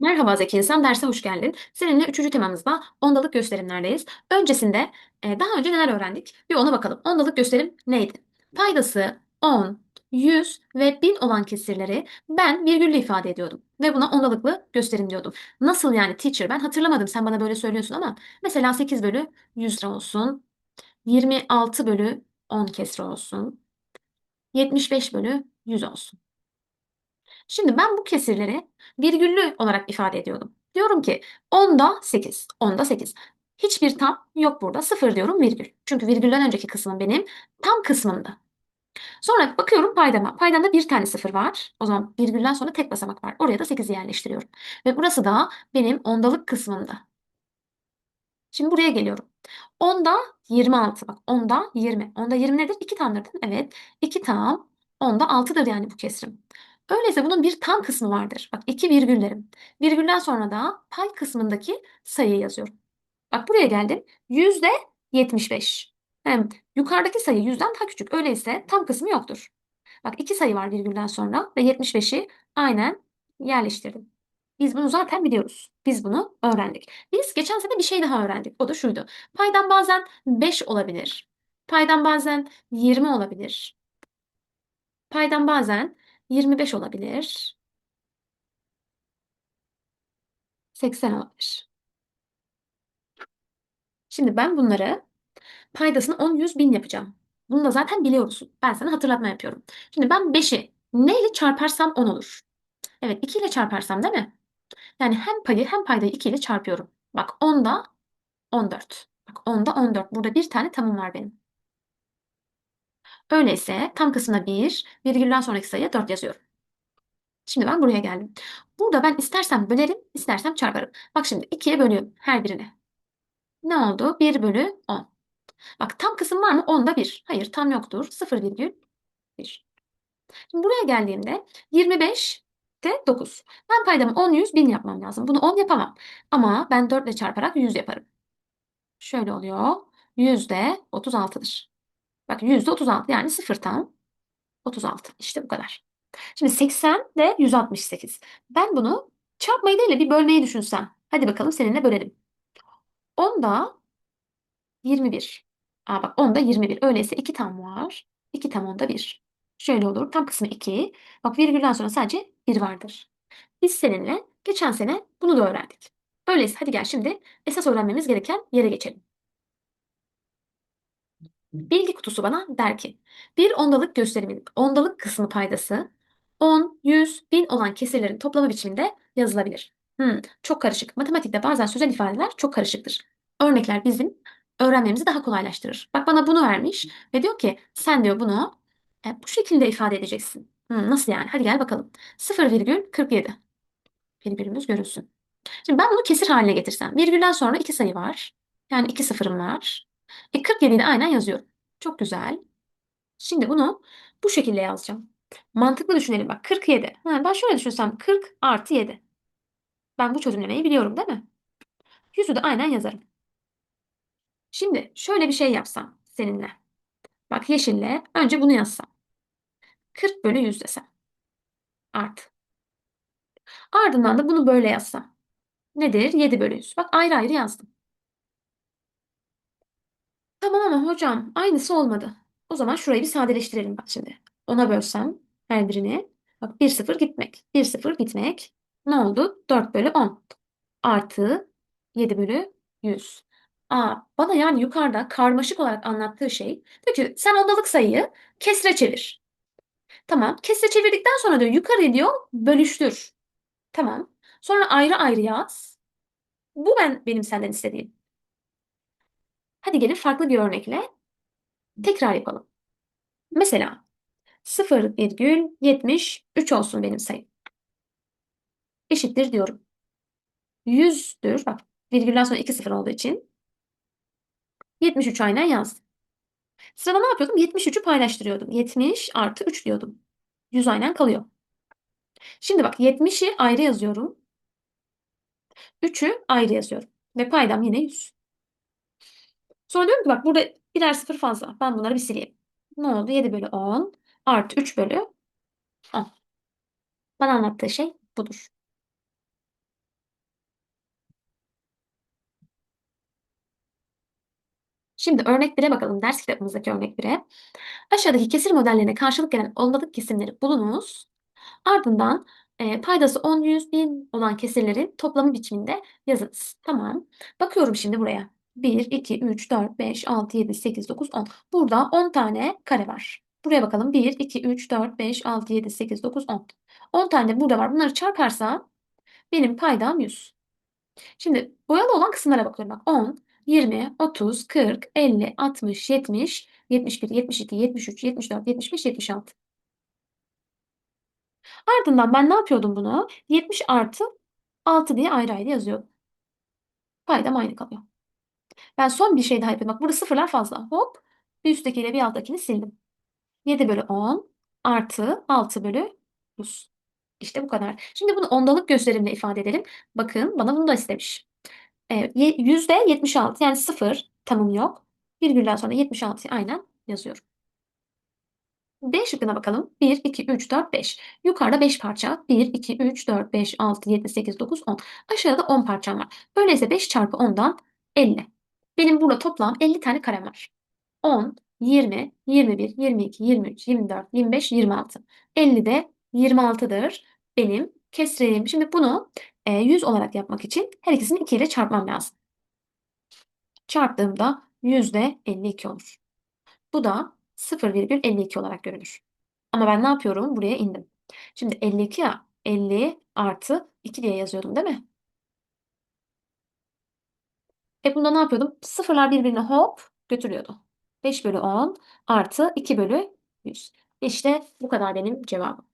Merhaba Zeki İnsan, derse hoş geldin. Seninle üçüncü temamızda ondalık gösterimlerdeyiz. Öncesinde e, daha önce neler öğrendik? Bir ona bakalım. Ondalık gösterim neydi? Paydası 10, 100 ve 1000 olan kesirleri ben virgülle ifade ediyordum. Ve buna ondalıklı gösterim diyordum. Nasıl yani teacher? Ben hatırlamadım sen bana böyle söylüyorsun ama mesela 8 bölü 100 lira olsun. 26 bölü 10 kesri olsun. 75 bölü 100 olsun. Şimdi ben bu kesirleri virgüllü olarak ifade ediyordum. Diyorum ki 10'da 8, 10'da 8. Hiçbir tam yok burada. 0 diyorum virgül. Çünkü virgülden önceki kısmım benim tam kısmımda. Sonra bakıyorum paydama. Paydamda bir tane 0 var. O zaman virgülden sonra tek basamak var. Oraya da 8'i yerleştiriyorum. Ve burası da benim ondalık kısmımda. Şimdi buraya geliyorum. 10'da 26 bak 10'da 20. 10'da 20 nedir? 2 tamdır değil mi? Evet. 2 tam 10'da 6'dır yani bu kesrim. Öyleyse bunun bir tam kısmı vardır. Bak 2 virgüllerim. Virgülden sonra da pay kısmındaki sayıyı yazıyorum. Bak buraya geldim. Yüzde 75. Hem yukarıdaki sayı yüzden daha küçük. Öyleyse tam kısmı yoktur. Bak iki sayı var virgülden sonra ve 75'i aynen yerleştirdim. Biz bunu zaten biliyoruz. Biz bunu öğrendik. Biz geçen sene bir şey daha öğrendik. O da şuydu. Paydan bazen 5 olabilir. Paydan bazen 20 olabilir. Paydan bazen 25 olabilir. 80 olabilir. Şimdi ben bunları paydasını 10, 100, 1000 yapacağım. Bunu da zaten biliyoruz. Ben sana hatırlatma yapıyorum. Şimdi ben 5'i neyle çarparsam 10 olur. Evet 2 ile çarparsam değil mi? Yani hem payı hem paydayı 2 ile çarpıyorum. Bak 10'da 14. Bak 10'da 14. Burada bir tane tamım var benim. Öyleyse tam kısmına 1, virgülden sonraki sayıya 4 yazıyorum. Şimdi ben buraya geldim. Burada ben istersem bölerim, istersem çarparım. Bak şimdi 2'ye bölüyorum her birini. Ne oldu? 1 bölü 10. Bak tam kısım var mı? 10'da 1. Hayır tam yoktur. 0,1. Şimdi buraya geldiğimde 25 de 9. Ben paydamı 10, 100, 1000 yapmam lazım. Bunu 10 yapamam. Ama ben 4 ile çarparak 100 yaparım. Şöyle oluyor. Yüzde 36'dır. Bak yüzde 36 yani 0 tam 36. İşte bu kadar. Şimdi 80 de 168. Ben bunu çarpmayı değil de bir bölmeyi düşünsem. Hadi bakalım seninle bölelim. 10'da 21. Aa bak 10'da 21. Öyleyse 2 tam var. 2 tam 10'da 1. Şöyle olur. Tam kısmı 2. Bak virgülden sonra sadece 1 vardır. Biz seninle geçen sene bunu da öğrendik. Öyleyse hadi gel şimdi esas öğrenmemiz gereken yere geçelim. Bilgi kutusu bana der ki bir ondalık gösterimin ondalık kısmı paydası 10, 100, 1000 olan kesirlerin toplamı biçiminde yazılabilir. Hmm, çok karışık. Matematikte bazen sözel ifadeler çok karışıktır. Örnekler bizim öğrenmemizi daha kolaylaştırır. Bak bana bunu vermiş ve diyor ki sen diyor bunu e, bu şekilde ifade edeceksin. Hmm, nasıl yani? Hadi gel bakalım. 0,47 virgülümüz görülsün. Şimdi ben bunu kesir haline getirsem. Virgülden sonra iki sayı var. Yani iki sıfırım var. E 47'yi de aynen yazıyorum. Çok güzel. Şimdi bunu bu şekilde yazacağım. Mantıklı düşünelim bak. 47. Ha, ben şöyle düşünsem 40 artı 7. Ben bu çözümlemeyi biliyorum değil mi? Yüzü de aynen yazarım. Şimdi şöyle bir şey yapsam seninle. Bak yeşille önce bunu yazsam. 40 bölü 100 desem. Artı. Ardından da bunu böyle yazsam. Nedir? 7 bölü 100. Bak ayrı ayrı yazdım. Tamam ama hocam aynısı olmadı. O zaman şurayı bir sadeleştirelim bak şimdi. Ona bölsem her birini. Bak 1 0 gitmek. 1 0 gitmek. Ne oldu? 4 bölü 10. Artı 7 bölü 100. Aa, bana yani yukarıda karmaşık olarak anlattığı şey diyor sen ondalık sayıyı kesre çevir. Tamam. Kesre çevirdikten sonra diyor yukarı diyor bölüştür. Tamam. Sonra ayrı ayrı yaz. Bu ben benim senden istediğim. Hadi gelin farklı bir örnekle tekrar yapalım. Mesela 0,73 olsun benim sayım. Eşittir diyorum. 100'dür. Bak virgülden sonra 2 sıfır olduğu için 73 aynen yazdım. Sırada ne yapıyordum? 73'ü paylaştırıyordum. 70 artı 3 diyordum. 100 aynen kalıyor. Şimdi bak 70'i ayrı yazıyorum. 3'ü ayrı yazıyorum. Ve paydam yine 100. Sonra diyorum ki bak burada birer sıfır fazla. Ben bunları bir sileyim. Ne oldu? 7 bölü 10 artı 3 bölü 10. Bana anlattığı şey budur. Şimdi örnek 1'e bakalım. Ders kitabımızdaki örnek 1'e. Aşağıdaki kesir modellerine karşılık gelen olmadık kesimleri bulunuz. Ardından e, paydası 10, 100, 1000 olan kesirlerin toplamı biçiminde yazınız. Tamam. Bakıyorum şimdi buraya. 1, 2, 3, 4, 5, 6, 7, 8, 9, 10. Burada 10 tane kare var. Buraya bakalım. 1, 2, 3, 4, 5, 6, 7, 8, 9, 10. 10 tane de burada var. Bunları çarparsam benim paydam 100. Şimdi boyalı olan kısımlara bakıyorum. Bak 10, 20, 30, 40, 50, 60, 70, 71, 72, 73, 74, 75, 76. Ardından ben ne yapıyordum bunu? 70 artı 6 diye ayrı ayrı yazıyordum. Paydam aynı kalıyor. Ben son bir şey daha yapıyorum. Bak burada sıfırlar fazla. Hop. Bir üsttekiyle bir alttakini sildim. 7 bölü 10 artı 6 bölü 100. İşte bu kadar. Şimdi bunu ondalık gösterimle ifade edelim. Bakın bana bunu da istemiş. Evet, yüzde 76 yani sıfır tanım yok. Virgülden sonra 76'yı aynen yazıyorum. B şıkkına bakalım. 1, 2, 3, 4, 5. Yukarıda 5 parça. 1, 2, 3, 4, 5, 6, 7, 8, 9, 10. Aşağıda 10 parçam var. Öyleyse 5 çarpı 10'dan 50. Benim burada toplam 50 tane karem var. 10, 20, 21, 22, 23, 24, 25, 26. 50 de 26'dır benim kesrim. Şimdi bunu e, 100 olarak yapmak için her ikisini 2 ile çarpmam lazım. Çarptığımda yüzde 52 olur. Bu da 0,52 olarak görünür. Ama ben ne yapıyorum? Buraya indim. Şimdi 52 ya 50 artı 2 diye yazıyordum değil mi? E bunda ne yapıyordum? Sıfırlar birbirine hop götürüyordu. 5 bölü 10 artı 2 bölü 100. İşte bu kadar benim cevabım.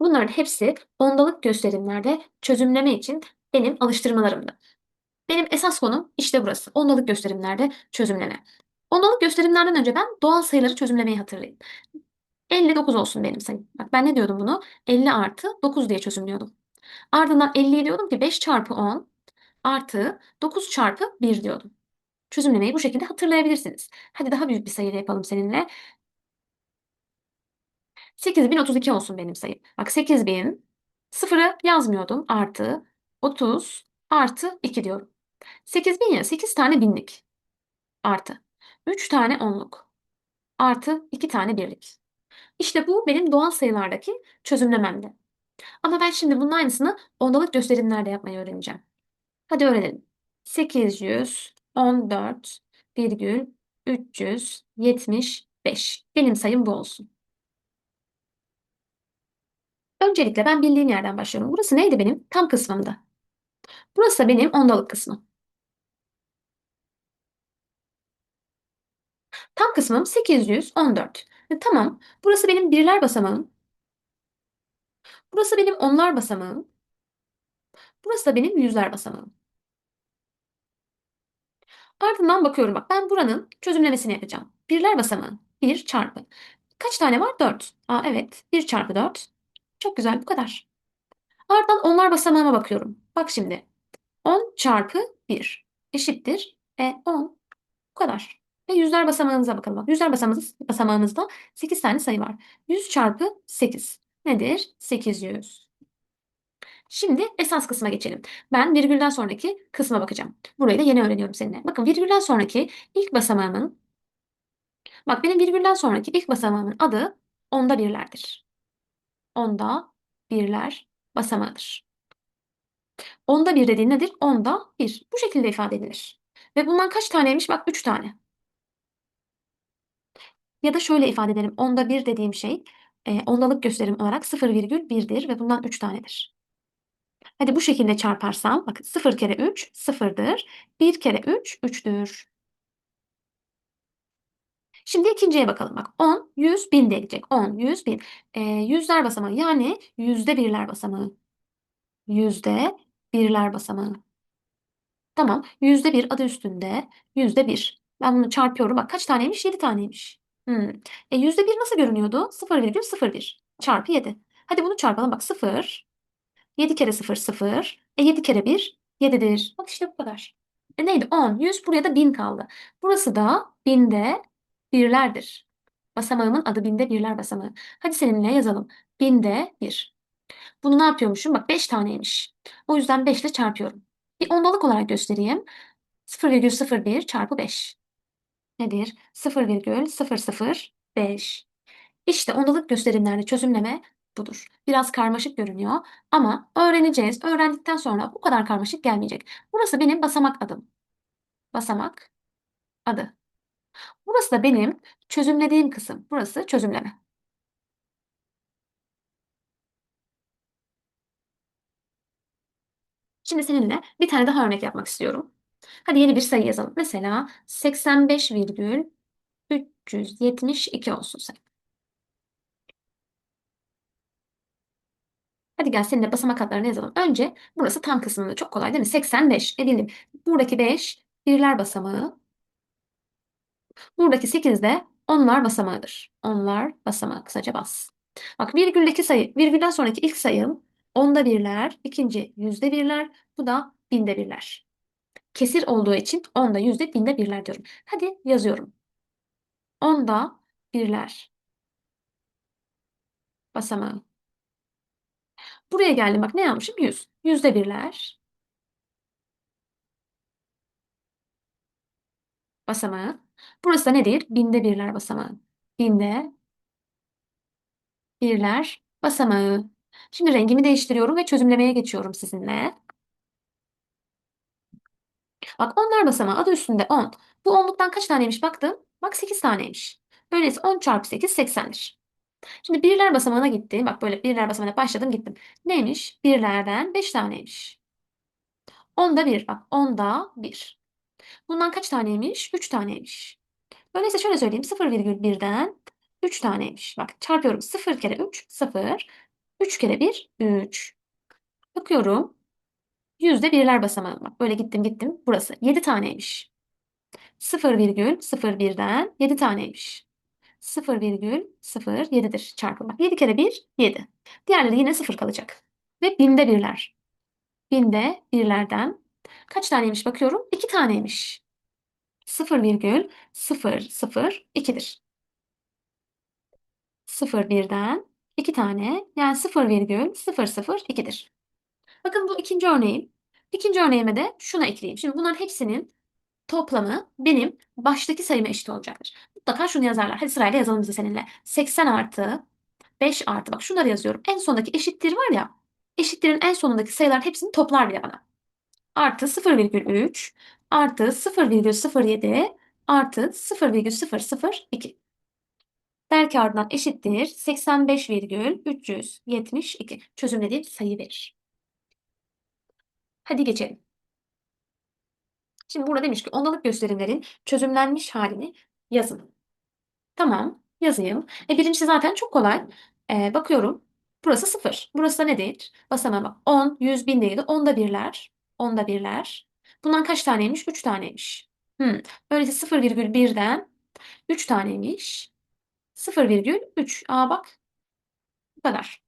Bunların hepsi ondalık gösterimlerde çözümleme için benim alıştırmalarımdı. Benim esas konum işte burası. Ondalık gösterimlerde çözümleme. Ondalık gösterimlerden önce ben doğal sayıları çözümlemeyi hatırlayın. 59 olsun benim sayım. Bak ben ne diyordum bunu? 50 artı 9 diye çözümlüyordum. Ardından 50'ye diyordum ki 5 çarpı 10 artı 9 çarpı 1 diyordum. Çözümlemeyi bu şekilde hatırlayabilirsiniz. Hadi daha büyük bir sayıyla yapalım seninle. 8032 olsun benim sayım. Bak 8000 sıfırı yazmıyordum. Artı 30 artı 2 diyorum. 8000 ya 8 tane binlik. Artı 3 tane onluk. Artı 2 tane birlik. İşte bu benim doğal sayılardaki çözümlememdi. Ama ben şimdi bunun aynısını ondalık gösterimlerde yapmayı öğreneceğim. Hadi öğrenelim. 814,375. Benim sayım bu olsun. Öncelikle ben bildiğim yerden başlıyorum. Burası neydi benim? Tam kısmımda. Burası da benim ondalık kısmım. Tam kısmım 814. E, tamam. Burası benim birler basamağım. Burası benim onlar basamağım. Burası da benim yüzler basamağım. Ardından bakıyorum bak ben buranın çözümlemesini yapacağım. Birler basamağı. 1 çarpı. Kaç tane var? 4. Aa evet. 1 çarpı 4. Çok güzel bu kadar. Ardından onlar basamağıma bakıyorum. Bak şimdi. 10 çarpı 1 eşittir. E 10. Bu kadar. Ve yüzler basamağımıza bakalım. Bak yüzler basamağımız, basamağımızda 8 tane sayı var. 100 çarpı 8 nedir? 800. Şimdi esas kısma geçelim. Ben virgülden sonraki kısma bakacağım. Burayı da yeni öğreniyorum seninle. Bakın virgülden sonraki ilk basamağımın Bak benim virgülden sonraki ilk basamağımın adı onda birlerdir. Onda birler basamağıdır. Onda bir dediğin nedir? Onda bir. Bu şekilde ifade edilir. Ve bundan kaç taneymiş? Bak üç tane. Ya da şöyle ifade edelim. Onda bir dediğim şey e, ondalık gösterim olarak 0,1'dir ve bundan 3 tanedir. Hadi bu şekilde çarparsam bakın 0 kere 3 sıfırdır. 1 kere 3 3'tür. Şimdi ikinciye bakalım. Bak 10, 100, 1000 diye gidecek. 10, 100, 1000. E, yüzler basamağı yani yüzde birler basamağı. Yüzde birler basamağı. Tamam. Yüzde bir adı üstünde. Yüzde bir. Ben bunu çarpıyorum. Bak kaç taneymiş? 7 taneymiş. Hmm. E, yüzde bir nasıl görünüyordu? 0,01 çarpı 7. Hadi bunu çarpalım. Bak 0. 7 kere 0 0. E 7 kere 1 7'dir. Bak işte bu kadar. E neydi? 10, 100. Buraya da 1000 kaldı. Burası da binde birlerdir. Basamağımın adı binde birler basamağı. Hadi seninle yazalım. Binde bir. Bunu ne yapıyormuşum? Bak 5 taneymiş. O yüzden 5 ile çarpıyorum. Bir ondalık olarak göstereyim. 0,01 çarpı 5 nedir? 0,005. İşte ondalık gösterimlerde çözümleme budur. Biraz karmaşık görünüyor ama öğreneceğiz. Öğrendikten sonra bu kadar karmaşık gelmeyecek. Burası benim basamak adım. Basamak adı. Burası da benim çözümlediğim kısım. Burası çözümleme. Şimdi seninle bir tane daha örnek yapmak istiyorum. Hadi yeni bir sayı yazalım. Mesela 85,372 olsun sayı. Hadi gel seninle basamak adlarını yazalım. Önce burası tam kısmında çok kolay değil mi? 85. E bildim. Buradaki 5 birler basamağı. Buradaki 8 de onlar basamağıdır. Onlar basamağı kısaca bas. Bak virgüldeki sayı, virgülden sonraki ilk sayım onda birler, ikinci yüzde birler, bu da binde birler. Kesir olduğu için onda yüzde binde birler diyorum. Hadi yazıyorum. Onda birler basamağı. Buraya geldim bak ne yapmışım? 100. Yüzde birler basamağı. Burası da nedir? Binde birler basamağı. Binde birler basamağı. Şimdi rengimi değiştiriyorum ve çözümlemeye geçiyorum sizinle. Bak onlar basamağı adı üstünde 10. Bu onluktan kaç taneymiş baktım. Bak 8 taneymiş. Öyleyse 10 çarpı 8 80'dir. Şimdi birler basamağına gittim. Bak böyle birler basamağına başladım gittim. Neymiş? Birlerden 5 taneymiş. Onda 1 bak onda 1. Bundan kaç taneymiş? 3 taneymiş. Öyleyse şöyle söyleyeyim. 0,1'den 3 taneymiş. Bak çarpıyorum. 0 kere 3 0. 3 kere 1 3. Bakıyorum. Yüzde birler basamağı. Bak böyle gittim gittim. Burası 7 taneymiş. 0,01'den 7 taneymiş. 0,07'dir çarpı. Bak 7 kere 1 7. Diğerleri yine 0 kalacak. Ve binde birler. Binde birlerden kaç taneymiş bakıyorum? 2 taneymiş. 0,002'dir. 0,1'den 2 tane yani 0,002'dir. Bakın bu ikinci örneğim. İkinci örneğime de şuna ekleyeyim. Şimdi bunların hepsinin toplamı benim baştaki sayıma eşit olacaktır. Mutlaka şunu yazarlar. Hadi sırayla yazalım biz de seninle. 80 artı 5 artı bak şunları yazıyorum. En sondaki eşittir var ya. Eşittirin en sonundaki sayıların hepsini toplar bile bana. Artı 0,3 artı 0,07 artı 0,002. Belki ardından eşittir 85,372 çözümlediğim sayı verir. Hadi geçelim. Şimdi burada demiş ki ondalık gösterimlerin çözümlenmiş halini yazın. Tamam yazayım. E, birincisi zaten çok kolay. E, bakıyorum. Burası 0. Burası da nedir? Basamağa bak. 10, 100, 1000 değil. Onda birler. Onda birler. Bundan kaç taneymiş? 3 taneymiş. Hmm. Öyleyse 0,1'den 3 taneymiş. 0,3. Aa bak. Bu kadar.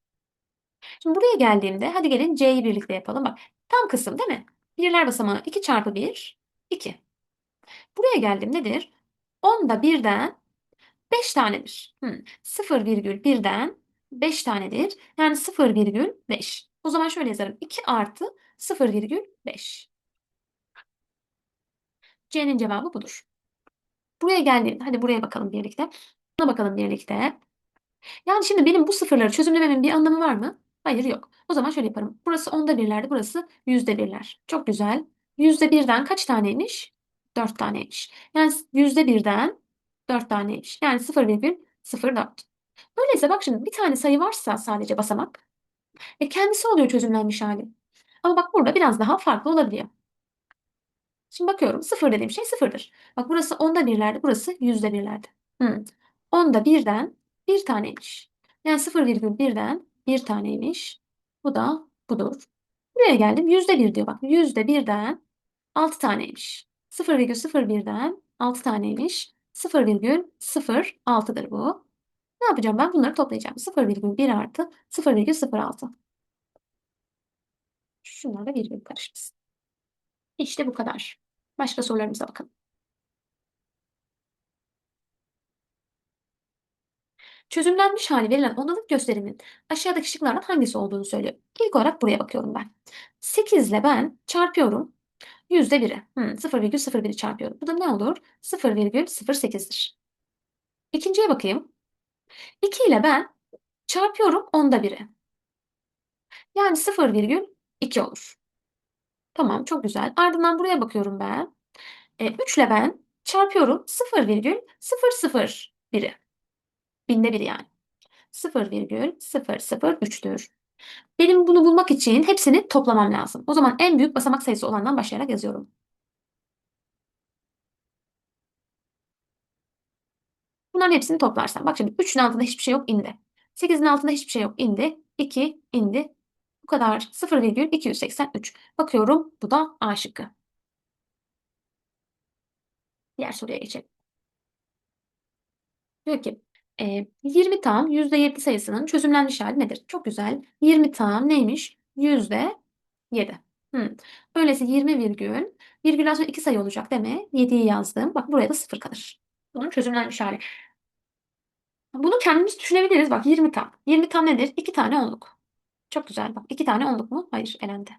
Şimdi buraya geldiğimde hadi gelin C'yi birlikte yapalım. Bak tam kısım değil mi? Birler basamağı 2 çarpı 1 2. Buraya geldim nedir? 10'da birden 5 tanedir. Hmm. 0,1'den 5 tanedir. Yani 0,5. O zaman şöyle yazarım. 2 artı 0,5. C'nin cevabı budur. Buraya geldiğimde hadi buraya bakalım birlikte. Buna bakalım birlikte. Yani şimdi benim bu sıfırları çözümlememin bir anlamı var mı? Hayır yok. O zaman şöyle yaparım. Burası onda birlerdi. Burası yüzde birler. Çok güzel. Yüzde birden kaç taneymiş? Dört taneymiş. Yani yüzde birden dört taneymiş. Yani 0,04. Öyleyse bak şimdi bir tane sayı varsa sadece basamak. E kendisi oluyor çözümlenmiş hali. Ama bak burada biraz daha farklı olabiliyor. Şimdi bakıyorum sıfır dediğim şey sıfırdır. Bak burası onda birlerdi. Burası yüzde birlerdi. Hmm. Onda birden bir taneymiş. Yani 0,1'den bir taneymiş. Bu da budur. Buraya geldim. Yüzde bir diyor. Bak yüzde birden 6 taneymiş. 0,01'den 6 taneymiş. 0,06'dır bu. Ne yapacağım ben? Bunları toplayacağım. 0,1 artı 0,06. Şunlar da virgül karışmasın. İşte bu kadar. Başka sorularımıza bakalım. Çözümlenmiş hali verilen ondalık gösterimin aşağıdaki şıklardan hangisi olduğunu söylüyor. İlk olarak buraya bakıyorum ben. 8 ile ben çarpıyorum. yüzde biri. Hmm, 0,01'i çarpıyorum. Bu da ne olur? 0,08'dir. İkinciye bakayım. 2 ile ben çarpıyorum onda biri. Yani 0,2 olur. Tamam çok güzel. Ardından buraya bakıyorum ben. E, 3 ile ben çarpıyorum 0,001'i. Binde biri yani. 0,003'tür. Benim bunu bulmak için hepsini toplamam lazım. O zaman en büyük basamak sayısı olandan başlayarak yazıyorum. Bunların hepsini toplarsam. Bak şimdi 3'ün altında hiçbir şey yok indi. 8'in altında hiçbir şey yok indi. 2 indi. Bu kadar 0,283. Bakıyorum bu da A şıkkı. Diğer soruya geçelim. Diyor ki e, 20 tam %7 sayısının çözümlenmiş hali nedir? Çok güzel. 20 tam neymiş? %7. Hmm. Öyleyse 20 virgül, virgülden sonra 2 sayı olacak değil mi? 7'yi yazdım. Bak buraya da 0 kalır. Bunun çözümlenmiş hali. Bunu kendimiz düşünebiliriz. Bak 20 tam. 20 tam nedir? 2 tane onluk. Çok güzel. Bak 2 tane onluk mu? Hayır elendi.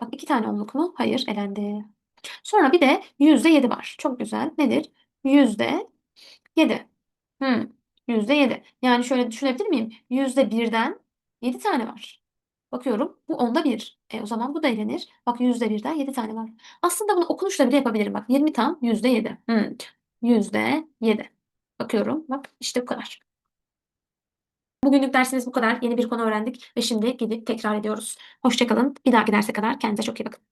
Bak 2 tane onluk mu? Hayır elendi. Sonra bir de %7 var. Çok güzel. Nedir? %7. Hmm. %7. Yani şöyle düşünebilir miyim? %1'den 7 tane var. Bakıyorum bu onda 1. E, o zaman bu da elenir. Bak %1'den 7 tane var. Aslında bunu okunuşla bile yapabilirim. Bak 20 tam %7. Hmm. %7. Bakıyorum. Bak işte bu kadar. Bugünlük dersimiz bu kadar. Yeni bir konu öğrendik ve şimdi gidip tekrar ediyoruz. Hoşçakalın. Bir dahaki derse kadar kendinize çok iyi bakın.